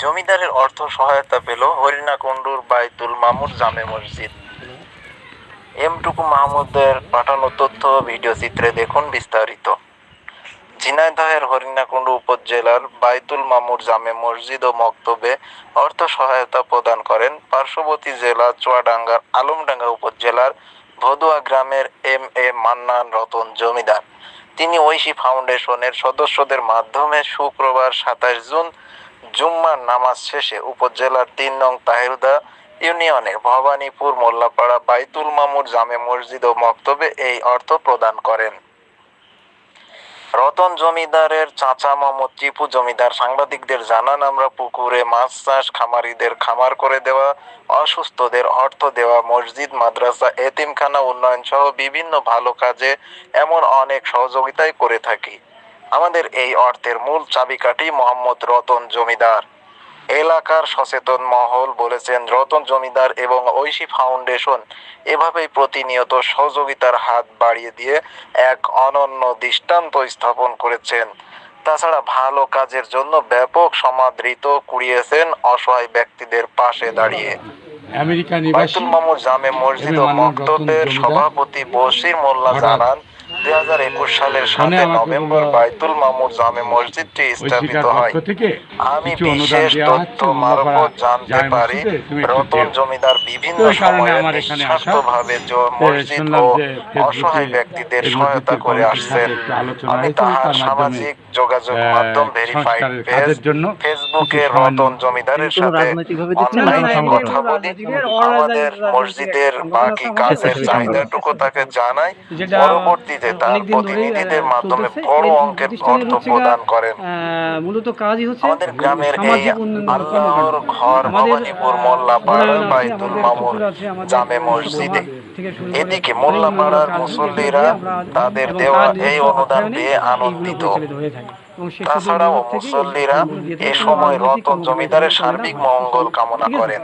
জমিদারের অর্থ সহায়তা পেল হরিণাকুণ্ডুর বাইতুল মামুর জামে মসজিদ। এমটুকু মাহমুদের পাঠানো তথ্য ভিডিও চিত্রে দেখুন বিস্তারিত। ঝিনাইদহের হরিণাকুণ্ডু উপজেলার বাইতুল মামুর জামে মসজিদ ও মক্তবে অর্থ সহায়তা প্রদান করেন পার্শ্ববর্তী জেলা চুয়াডাঙ্গার আলমডাঙ্গা উপজেলার ভদুয়া গ্রামের এম এ মান্নান রতন জমিদার। তিনি ঐশী ফাউন্ডেশনের সদস্যদের মাধ্যমে শুক্রবার সাতাশ জুন জুম্মার নামাজ শেষে উপজেলার তিন নং তাহিরুদা ইউনিয়নের ভবানীপুর, মোল্লাপাড়া, বাইতুল মামুর জামে মসজিদ ও মক্তবে এই অর্থ প্রদান করেন। রতন জমিদারের চাচা মোহাম্মদ টিপু জমিদার সাংবাদিকদের জানান, আমরা পুকুরে মাছ চাষ, খামারিদের খামার করে দেওয়া, অসুস্থদের অর্থ দেওয়া, মসজিদ, মাদ্রাসা, এতিমখানা উন্নয়ন সহ বিভিন্ন ভালো কাজে এমন অনেক সহযোগিতাই করে থাকি। আমাদের এই অর্থের মূল চাবিকাঠি মোহাম্মদ রতন জমিদার। এলাকার সচেতন মহল বলেছেন রতন জমিদার এবং ঐশী ফাউন্ডেশন এভাবেই প্রতিনিয়ত সহযোগিতার হাত বাড়িয়ে দিয়ে এক অনন্য দৃষ্টান্ত স্থাপন করেছেন। তাছাড়া ভালো কাজের জন্য ব্যাপক সমাদৃত কুড়িয়েছেন অসহায় ব্যক্তিদের পাশে দাঁড়িয়ে। আমেরিকা নিবাসী জামে মসজিদ ও মক্তবের সভাপতি বশির মোল্লা জানান দুই হাজার একুশ সালের ফোনে নভেম্বর বাইতুল মামুর জামে মসজিদটি স্থাপিত হয়। আমি বিশেষ তথ্য মারফত জানতে পারি। রতন জমিদার বিভিন্ন সময়ে। নিঃস্বার্থভাবে মসজিদ ও অসহায় ব্যক্তিদের সহায়তা করে আসছেন। সাথে আমি তাহার সামাজিক যোগাযোগ মাধ্যম ভেরিফাইড পেজ ফেসবুকে রতন জমিদারের সাথে অনলাইনে কথা বলি আমাদের মসজিদের বাকি কাজের চাহিদাটুকু তাকে জানাই। পরবর্তীতে তার প্রতিনিধিদের মাধ্যমে বড় অঙ্কের অর্থ প্রদান করেন। মূলত কাজই হচ্ছে আমাদের গ্রামের এই আল্লাহর ঘর ভবানীপুর মোল্লাপাড়া বাইতুল মামুর জামে মসজিদে। এদিকে মোল্লাপাড়ার মুসল্লিরা তাদের দেওয়া এই অনুদান দিয়ে আনন্দিত। তাছাড়াও মুসল্লিরা এ সময় রতন জমিদারের। সার্বিক মঙ্গল কামনা করেন।